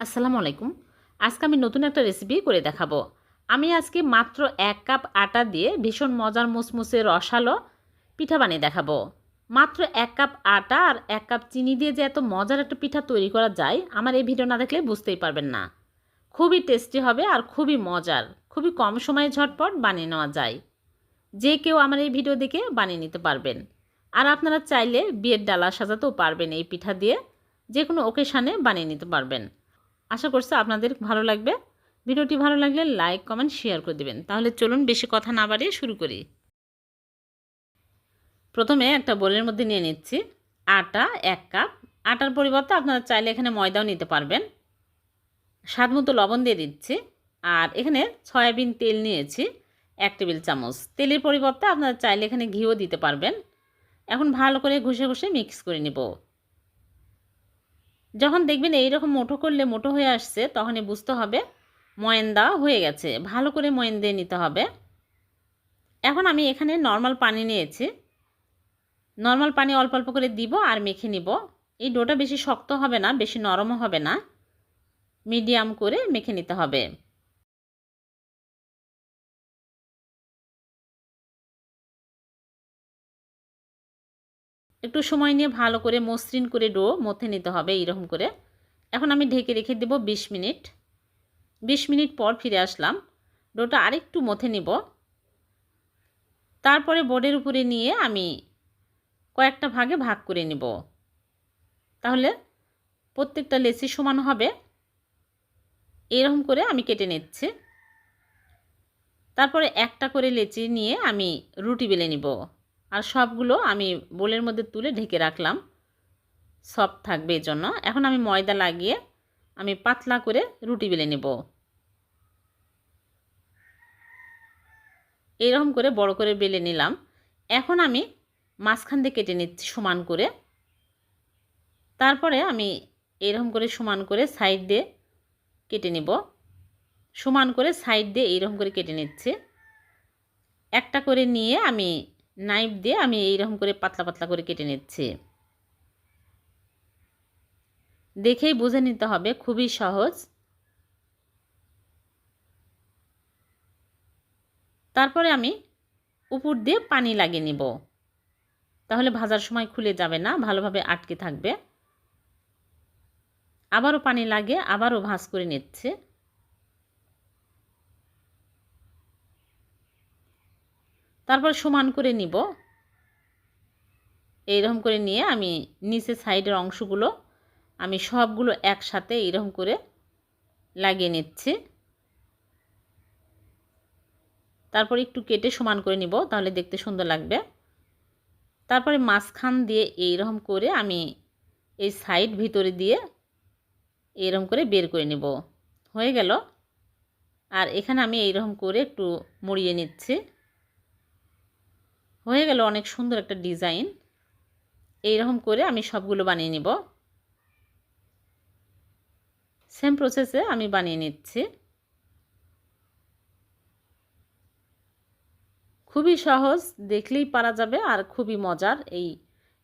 আসসালামু আলাইকুম। আজকে আমি নতুন একটা রেসিপি করে দেখাবো। আমি আজকে মাত্র এক কাপ আটা দিয়ে ভীষণ মজার মুসমুসে রসালো পিঠা বানিয়ে দেখাবো। মাত্র এক কাপ আটা আর এক কাপ চিনি দিয়ে যে এত মজার একটা পিঠা তৈরি করা যায়, আমার এই ভিডিও না দেখলে বুঝতেই পারবেন না। খুবই টেস্টি হবে আর খুবই মজার, খুবই কম সময়ে ঝটপট বানিয়ে নেওয়া যায়। যে কেউ আমার এই ভিডিও দেখে বানিয়ে নিতে পারবেন। আর আপনারা চাইলে বিয়ের ডালা সাজাতেও পারবেন এই পিঠা দিয়ে, যে কোনো ওকেশানে বানিয়ে নিতে পারবেন। আশা করছি আপনাদের ভালো লাগবে। ভিডিওটি ভালো লাগলে লাইক, কমেন্ট, শেয়ার করে দেবেন। তাহলে চলুন বেশি কথা না বাড়িয়ে শুরু করি। প্রথমে একটা বোলের মধ্যে নিয়ে নিচ্ছি। আটা এক কাপ। আটার পরিবর্তে আপনারা চাইলে এখানে ময়দাও নিতে পারবেন। স্বাদ মতো লবণ দিয়ে দিচ্ছি। আর এখানে সয়াবিন তেল নিয়েছি, এক টেবিল চামচ। তেলের পরিবর্তে আপনারা চাইলে এখানে ঘিও দিতে পারবেন। এখন ভালো করে ঘষে ঘষে মিক্স করে নেব। যখন দেখবেন এই রকম মোটো করলে মোটো হয়ে আসছে, তখনই বুঝতে হবে ময়েন দেওয়া হয়ে গেছে। ভালো করে ময়েন দিয়ে নিতে হবে। এখন আমি এখানে নর্মাল পানি নিয়েছি। নর্মাল পানি অল্প অল্প করে দিব আর মেখে নিব। এই ডোটা বেশি শক্ত হবে না, বেশি নরমও হবে না। মিডিয়াম করে মেখে নিতে হবে। একটু সময় নিয়ে ভালো করে মসৃণ করে ডো, মথে নিতে হবে এইরকম করে। এখন আমি ঢেকে রেখে দেব ২০ মিনিট। ২০ মিনিট পর ফিরে আসলাম। ডোটা আরেকটু মথে নিব। তারপরে বোর্ডের উপরে নিয়ে আমি কয়েকটা ভাগে ভাগ করে নিব। তাহলে প্রত্যেকটা লেসি সমান হবে। এরকম করে আমি কেটে নিচ্ছি। তারপরে একটা করে লেচি নিয়ে আমি রুটি বেলে নিব। আর সবগুলো আমি বোলের মধ্যে তুলে ঢেকে রাখলাম। সফট থাকবে এই জন্য। এখন আমি ময়দা লাগিয়ে আমি পাতলা করে রুটি বেলে নেব। এইরকম করে বড় করে বেলে নিলাম। এখন আমি মাঝখান দিয়ে কেটে নিচ্ছি সমান করে। তারপরে আমি এরকম করে সমান করে সাইড দিয়ে কেটে নেব। সমান করে সাইড দিয়ে এইরকম করে কেটে নিচ্ছে। একটা করে নিয়ে আমি নাইফ দিয়ে আমি এইরকম করে পাতলা পাতলা করে কেটে নিচ্ছি। দেখেই বুঝে নিতে হবে, খুবই সহজ। তারপরে আমি উপর দিয়ে পানি লাগিয়ে নিব। তাহলে ভাজার সময় খুলে যাবে না, ভালোভাবে আটকে থাকবে। আবারও পানি লাগে আবারও ভাঁজ করে নিচ্ছে। তারপর সমান করে নিব। এইরকম করে নিয়ে আমি নিচে সাইডের অংশগুলো আমি সবগুলো একসাথে এইরকম করে লাগিয়ে নিচ্ছি। তারপর একটু কেটে সমান করে নিব, তাহলে দেখতে সুন্দর লাগবে। তারপরে মাঝখান দিয়ে এইরকম করে আমি এই সাইড ভিতরে দিয়ে এইরকম করে বের করে নিব। হয়ে গেল। আর এখানে আমি এইরকম করে একটু মুড়িয়ে নিচ্ছি। হয়ে গেল অনেক সুন্দর একটা ডিজাইন। এইরকম করে আমি সবগুলো বানিয়ে নিব। সেম প্রসেসে আমি বানিয়ে নিচ্ছি। খুবই সহজ, দেখলেই পারা যাবে আর খুবই মজার এই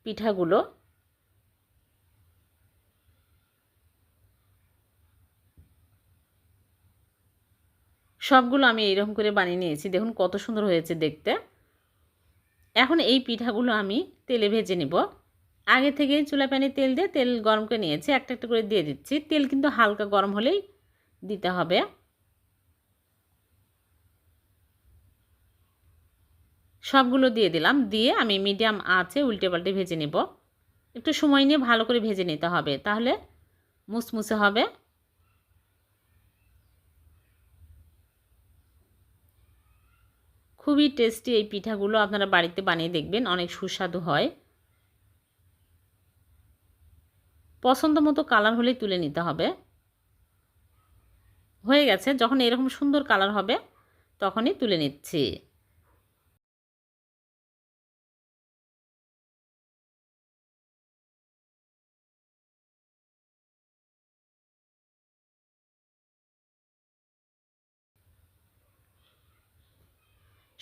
পিঠাগুলো। সবগুলো আমি এইরকম করে বানিয়ে নিয়েছি। দেখুন কত সুন্দর হয়েছে দেখতে। এখন এই পিঠাগুলো আমি তেলে ভেজে নিব। আগে থেকেই চুলা প্যানে তেল দিয়ে তেল গরম করে নিয়েছি, একটা একটা করে দিয়ে দিচ্ছি। তেল কিন্তু হালকা গরম হলেই দিতে হবে। সবগুলো দিয়ে দিলাম, দিয়ে আমি মিডিয়াম আঁচে উল্টে পাল্টে ভেজে নেব। একটু সময় নিয়ে ভালো করে ভেজে নিতে হবে, তাহলে মুসমুসে হবে। খুবই টেস্টি এই পিঠাগুলো আপনারা বাড়িতে বানিয়ে দেখবেন, অনেক সুস্বাদু হয়। পছন্দ মতো কালার হলেই তুলে নিতে হবে। হয়ে গেছে, যখন এরকম সুন্দর কালার হবে, তখনই তুলে নিচ্ছি।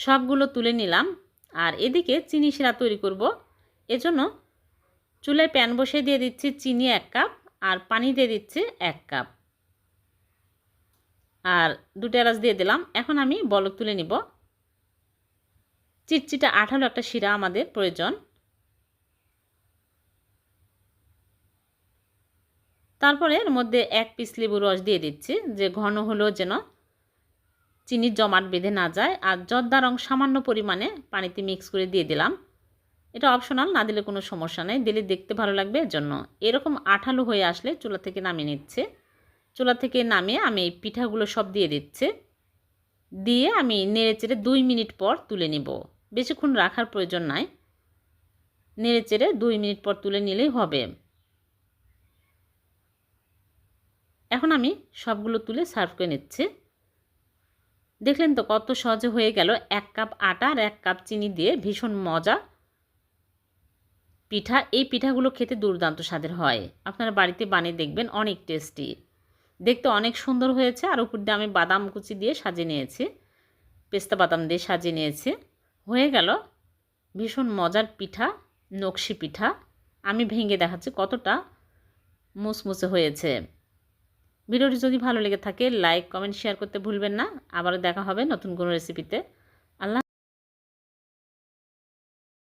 সবগুলো তুলে নিলাম। আর এদিকে চিনি শিরা তৈরি করব। এজন্য চুলায় প্যান বসিয়ে দিয়ে দিচ্ছি চিনি এক কাপ আর পানি দিয়ে দিচ্ছি এক কাপ। আর দুটো এলাচ দিয়ে দিলাম। এখন আমি বলক তুলে নিব। চিটচিটা আঠালো একটা শিরা আমাদের প্রয়োজন। তারপরে এর মধ্যে এক পিস লেবু রস দিয়ে দিচ্ছি। যে ঘন হলেও যেন চিনির জমাট বেঁধে না যায় আর জর্দা রং সামান্য পরিমাণে পানিতে মিক্স করে দিয়ে দিলাম। এটা অপশনাল, না দিলে কোনো সমস্যা নেই। দিলে দেখতে ভালো লাগবে এর জন্য এরকম আঠালো হয়ে আসলে চুলা থেকে নামিয়ে নিচ্ছে। চুলা থেকে নামিয়ে আমি এই পিঠাগুলো সব দিয়ে দিচ্ছে। দিয়ে আমি নেড়ে চেড়ে দুই মিনিট পর তুলে নিব। বেশিক্ষণ রাখার প্রয়োজন নাই। নেড়ে চেড়ে দুই মিনিট পর তুলে নিলেই হবে। এখন আমি সবগুলো তুলে সার্ভ করে নিচ্ছি। দেখলেন তো কত সহজে হয়ে গেল এক কাপ আটা আর এক কাপ চিনি দিয়ে ভীষণ মজা। পিঠা, এই পিঠাগুলো খেতে দুর্দান্ত স্বাদের হয়। আপনারা বাড়িতে বানিয়ে দেখবেন, অনেক টেস্টি। দেখতে অনেক সুন্দর হয়েছে আর উপর দিয়ে আমি বাদাম কুচি দিয়ে সাজিয়ে নিয়েছি। পেস্তা বাদাম দিয়ে সাজিয়ে নিয়েছি। হয়ে গেল ভীষণ মজার পিঠা, নকশি পিঠা। আমি ভেঙে দেখাচ্ছি কতটা মুসমুসে হয়েছে। ভিডিওটি যদি ভালো লেগে থাকে লাইক কমেন্ট শেয়ার করতে ভুলবেন না। আবারও দেখা হবে নতুন কোনো রেসিপিতে